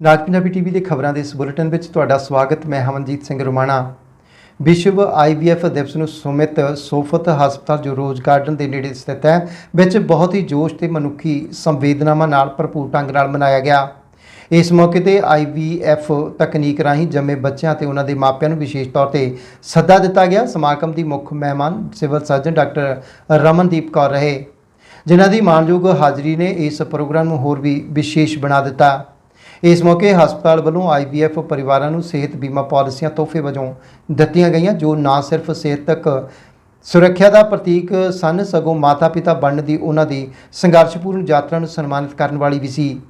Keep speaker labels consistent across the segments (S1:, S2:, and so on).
S1: ਰਾਜ Punjabi TV ਦੇ ਖਬਰਾਂ ਦੇ ਇਸ ਬੁਲੇਟਿਨ ਵਿੱਚ ਤੁਹਾਡਾ ਸਵਾਗਤ, ਮੈਂ ਹਮਨਜੀਤ ਸਿੰਘ ਰੁਮਾਣਾ। ਵਿਸ਼ਵ ਆਈਵੀਐਫ ਦਿਵਸ ਨੂੰ ਸੁਮਿਤ ਸੋਫਤ ਹਸਪਤਾਲ, ਜੋ ਰੋਜ਼ ਗਾਰਡਨ ਦੇ ਨੇੜੇ ਸਥਿਤ ਹੈ, ਵਿੱਚ ਬਹੁਤ ਹੀ ਜੋਸ਼ ਤੇ ਮਨੁੱਖੀ ਸੰਵੇਦਨਾਵਾਂ ਨਾਲ ਭਰਪੂਰ ਢੰਗ ਨਾਲ ਮਨਾਇਆ ਗਿਆ। ਇਸ ਮੌਕੇ ਤੇ ਆਈਵੀਐਫ ਤਕਨੀਕ ਰਾਹੀਂ ਜੰਮੇ ਬੱਚਿਆਂ ਤੇ ਉਹਨਾਂ ਦੇ ਮਾਪਿਆਂ ਨੂੰ ਵਿਸ਼ੇਸ਼ ਤੌਰ ਤੇ ਸੱਦਾ ਦਿੱਤਾ ਗਿਆ। ਸਮਾਗਮ ਦੀ ਮੁੱਖ ਮਹਿਮਾਨ civil surgeon doctor Ramandeep Kaur ਰਹੇ। ਜਿਨ੍ਹਾਂ ਦੀ ਮਾਣਯੋਗ ਹਾਜ਼ਰੀ ਨੇ ਇਸ ਪ੍ਰੋਗਰਾਮ ਨੂੰ ਹੋਰ ਵੀ ਵਿਸ਼ੇਸ਼ ਬਣਾ ਦਿੱਤਾ। ਇਸ ਮੌਕੇ ਹਸਪਤਾਲ ਵੱਲੋਂ ਆਈਵੀਐਫ ਪਰਿਵਾਰਾਂ ਨੂੰ ਸਿਹਤ ਬੀਮਾ ਪਾਲਿਸੀਆਂ ਤੋਹਫੇ ਵਜੋਂ ਦਿੱਤੀਆਂ ਗਈਆਂ, ਜੋ ਨਾ ਸਿਰਫ ਸਿਹਤਕ ਸੁਰੱਖਿਆ ਦਾ ਪ੍ਰਤੀਕ ਸਨ, ਸਗੋਂ ਮਾਤਾ-ਪਿਤਾ ਬਣਨ ਦੀ ਉਹਨਾਂ ਦੀ ਸੰਘਰਸ਼ਪੂਰਨ ਯਾਤਰਾ ਨੂੰ ਸਨਮਾਨਿਤ ਕਰਨ ਵਾਲੀ ਵੀ ਸੀ।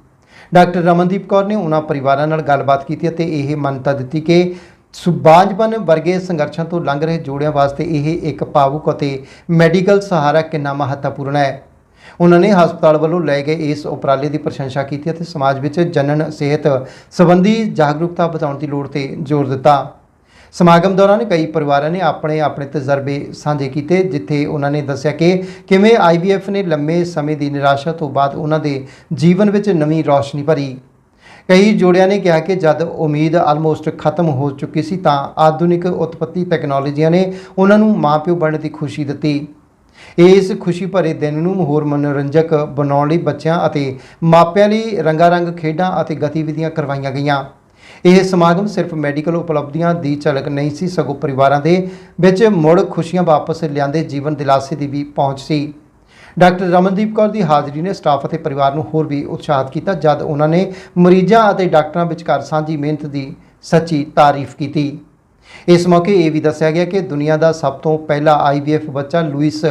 S1: ਡਾਕਟਰ ਰਮਨਦੀਪ ਕੌਰ ਨੇ ਉਹਨਾਂ ਪਰਿਵਾਰਾਂ ਨਾਲ ਗੱਲਬਾਤ ਕੀਤੀ ਅਤੇ ਇਹ ਮੰਨਤਾ ਦਿੱਤੀ ਕਿ ਸੁਬਾਂਝਪਨ ਵਰਗੇ ਸੰਘਰਸ਼ਾਂ ਤੋਂ ਲੰਘ ਰਹੇ ਜੋੜਿਆਂ ਵਾਸਤੇ ਇਹ ਇੱਕ ਭਾਵੁਕ ਅਤੇ ਮੈਡੀਕਲ ਸਹਾਰਾ ਕਿੰਨਾ ਮਹੱਤਵਪੂਰਨ ਹੈ। ਉਹਨਾਂ ਨੇ ਹਸਪਤਾਲ ਵੱਲੋਂ ਲਏ ਗਏ ਇਸ ਉਪਰਾਲੇ ਦੀ ਪ੍ਰਸ਼ੰਸਾ ਕੀਤੀ ਅਤੇ ਸਮਾਜ ਵਿੱਚ ਜਨਨ, ਸਿਹਤ ਸੰਬੰਧੀ ਜਾਗਰੂਕਤਾ ਵਧਾਉਣ ਦੀ ਲੋੜ ਤੇ ਜ਼ੋਰ ਦਿੱਤਾ। ਸਮਾਗਮ ਦੌਰਾਨ ਕਈ ਪਰਿਵਾਰਾਂ ਨੇ ਆਪਣੇ ਆਪਣੇ ਤਜਰਬੇ ਸਾਂਝੇ ਕੀਤੇ, ਜਿੱਥੇ ਉਹਨਾਂ ਨੇ ਦੱਸਿਆ ਕਿ ਕਿਵੇਂ ਆਈਵੀਐਫ ਨੇ ਲੰਮੇ ਸਮੇਂ ਦੀ ਨਿਰਾਸ਼ਾ ਤੋਂ ਬਾਅਦ ਉਹਨਾਂ ਦੇ ਜੀਵਨ ਵਿੱਚ ਨਵੀਂ ਰੌਸ਼ਨੀ ਭਰੀ। ਕਈ ਜੋੜਿਆਂ ਨੇ ਕਿਹਾ ਕਿ ਜਦ ਉਮੀਦ ਆਲਮੋਸਟ ਖਤਮ ਹੋ ਚੁੱਕੀ ਸੀ ਤਾਂ ਆਧੁਨਿਕ ਉਤਪਤੀ ਟੈਕਨੋਲੋਜੀਆਂ ਨੇ ਉਹਨਾਂ ਨੂੰ ਮਾਪਿਓ ਬਣਨ ਦੀ ਖੁਸ਼ੀ ਦਿੱਤੀ। ਇਸ ਖੁਸ਼ੀ ਭਰੇ ਦਿਨ ਨੂੰ ਹੋਰ ਮਨੋਰੰਜਕ ਬਣਾਉਣ ਲਈ ਬੱਚਿਆਂ ਅਤੇ ਮਾਪਿਆਂ ਲਈ ਰੰਗਾਰੰਗ ਖੇਡਾਂ ਅਤੇ ਗਤੀਵਿਧੀਆਂ ਕਰਵਾਈਆਂ ਗਈਆਂ। ਇਹ ਸਮਾਗਮ ਸਿਰਫ ਮੈਡੀਕਲ ਉਪਲਬਧੀਆਂ ਦੀ ਝਲਕ ਨਹੀਂ ਸੀ, ਸਗੋਂ ਪਰਿਵਾਰਾਂ ਦੇ ਵਿੱਚ ਮੁੜ ਖੁਸ਼ੀਆਂ ਵਾਪਸ ਲਿਆਂਦੇ ਜੀਵਨ ਦਿਲਾਸੇ ਦੀ ਵੀ ਪਹੁੰਚ ਸੀ। ਡਾਕਟਰ ਰਮਨਦੀਪ ਕੌਰ ਦੀ ਹਾਜ਼ਰੀ ਨੇ ਸਟਾਫ ਅਤੇ ਪਰਿਵਾਰ ਨੂੰ ਹੋਰ ਵੀ ਉਤਸ਼ਾਹਿਤ ਕੀਤਾ, ਜਦ ਉਹਨਾਂ ਨੇ ਮਰੀਜ਼ਾਂ ਅਤੇ ਡਾਕਟਰਾਂ ਵਿਚਕਾਰ ਸਾਂਝੀ ਮਿਹਨਤ ਦੀ ਸੱਚੀ ਤਾਰੀਫ ਕੀਤੀ। ਇਸ ਮੌਕੇ ਇਹ ਵੀ ਦੱਸਿਆ ਗਿਆ ਕਿ ਦੁਨੀਆ ਦਾ ਸਭ ਤੋਂ ਪਹਿਲਾ ਆਈਵੀਐਫ ਬੱਚਾ ਲੂਇਸ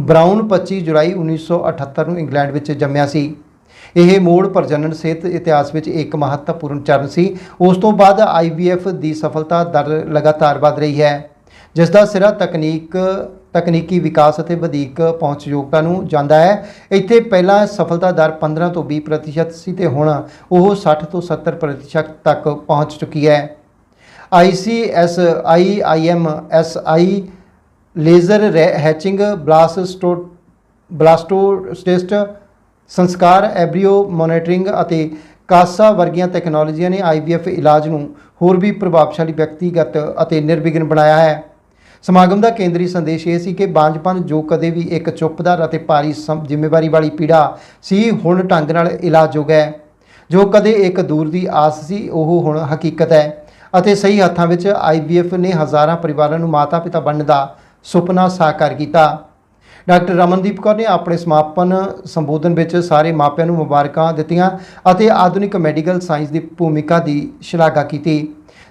S1: ਬਰਾਊਨ 25 ਜੁਲਾਈ 1978 ਨੂੰ ਇੰਗਲੈਂਡ ਵਿੱਚ ਜੰਮਿਆ ਸੀ। ਇਹ ਮੋੜ ਪ੍ਰਜਨਨ ਸਿਹਤ ਇਤਿਹਾਸ ਵਿੱਚ ਇੱਕ ਮਹੱਤਵਪੂਰਨ ਚਰਨ ਸੀ। ਉਸ ਤੋਂ ਬਾਅਦ ਆਈਵੀਐਫ ਦੀ ਸਫਲਤਾ ਦਰ ਲਗਾਤਾਰ ਵਧ ਰਹੀ ਹੈ, ਜਿਸ ਦਾ ਸਿਰਾ ਤਕਨੀਕ, ਤਕਨੀਕੀ ਵਿਕਾਸ ਅਤੇ ਵਧੇਕ ਪਹੁੰਚਯੋਗਤਾ ਨੂੰ ਜਾਂਦਾ ਹੈ। ਇੱਥੇ ਪਹਿਲਾਂ ਸਫਲਤਾ ਦਰ 15 ਤੋਂ 20% ਸੀ ਤੇ ਹੁਣ ਉਹ 60 ਤੋਂ 70% ਤੱਕ ਪਹੁੰਚ ਚੁੱਕੀ ਹੈ। ICS IIM SI laser hatching blasto blastocyst ਸੰਸਕਾਰ ਐਬਰੀਓ ਮੋਨੀਟਰਿੰਗ ਅਤੇ ਕਾਸਾ ਵਰਗੀਆਂ ਟੈਕਨੋਲੋਜੀਆਂ ਨੇ IVF ਇਲਾਜ ਨੂੰ ਹੋਰ ਵੀ ਪ੍ਰਭਾਵਸ਼ਾਲੀ ਵਿਅਕਤੀਗਤ ਅਤੇ ਨਿਰਵਿਘਨ ਬਣਾਇਆ ਹੈ। ਸਮਾਗਮ ਦਾ ਕੇਂਦਰੀ ਸੰਦੇਸ਼ ਇਹ ਸੀ ਕਿ ਬਾਂਝਪਨ ਜੋ ਕਦੇ ਵੀ ਇੱਕ ਚੁੱਪਦਾਰ ਅਤੇ ਭਾਰੀ ਸਮ- ਜ਼ਿੰਮੇਵਾਰੀ ਵਾਲੀ ਪੀੜਾ ਸੀ, ਹੁਣ ਢੰਗ ਨਾਲ ਇਲਾਜਯੋਗ ਹੈ। ਜੋ ਕਦੇ ਇੱਕ ਦੂਰ ਦੀ ਆਸ ਸੀ, ਉਹ ਹੁਣ ਹਕੀਕਤ ਹੈ। ਅਤੇ ਸਹੀ ਹੱਥਾਂ ਵਿੱਚ IVF ਨੇ ਹਜ਼ਾਰਾਂ ਪਰਿਵਾਰਾਂ ਨੂੰ ਮਾਤਾ-ਪਿਤਾ ਬਣਨ ਦਾ ਸੁਪਨਾ ਸਾਕਾਰ ਕੀਤਾ। ਡਾਕਟਰ ਰਮਨਦੀਪ ਕੌਰ ਨੇ ਆਪਣੇ ਸਮਾਪਨ ਸੰਬੋਧਨ ਵਿੱਚ ਸਾਰੇ ਮਾਪਿਆਂ ਨੂੰ ਮੁਬਾਰਕਾਂ ਦਿੱਤੀਆਂ ਅਤੇ ਆਧੁਨਿਕ ਮੈਡੀਕਲ ਸਾਇੰਸ ਦੀ ਭੂਮਿਕਾ ਦੀ ਸ਼ਲਾਘਾ ਕੀਤੀ,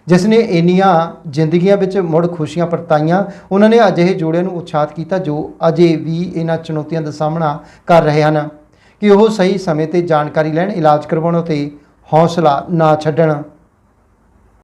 S1: ਜਿਸ ਨੇ ਇੰਨੀਆਂ ਜ਼ਿੰਦਗੀਆਂ ਵਿੱਚ ਮੁੜ ਖੁਸ਼ੀਆਂ ਪਰਤਾਈਆਂ ਉਹਨਾਂ ਨੇ ਅਜਿਹੇ ਜੋੜਿਆਂ ਨੂੰ ਉਤਸ਼ਾਹਿਤ ਕੀਤਾ ਜੋ ਅਜੇ ਵੀ ਇਹਨਾਂ ਚੁਣੌਤੀਆਂ ਦਾ ਸਾਹਮਣਾ ਕਰ ਰਹੇ ਹਨ ਕਿ ਉਹ ਸਹੀ ਸਮੇਂ ਤੇ ਜਾਣਕਾਰੀ ਲੈਣ, ਇਲਾਜ ਕਰਵਾਉਣ ਅਤੇ ਹੌਸਲਾ ਨਾ ਛੱਡਣ।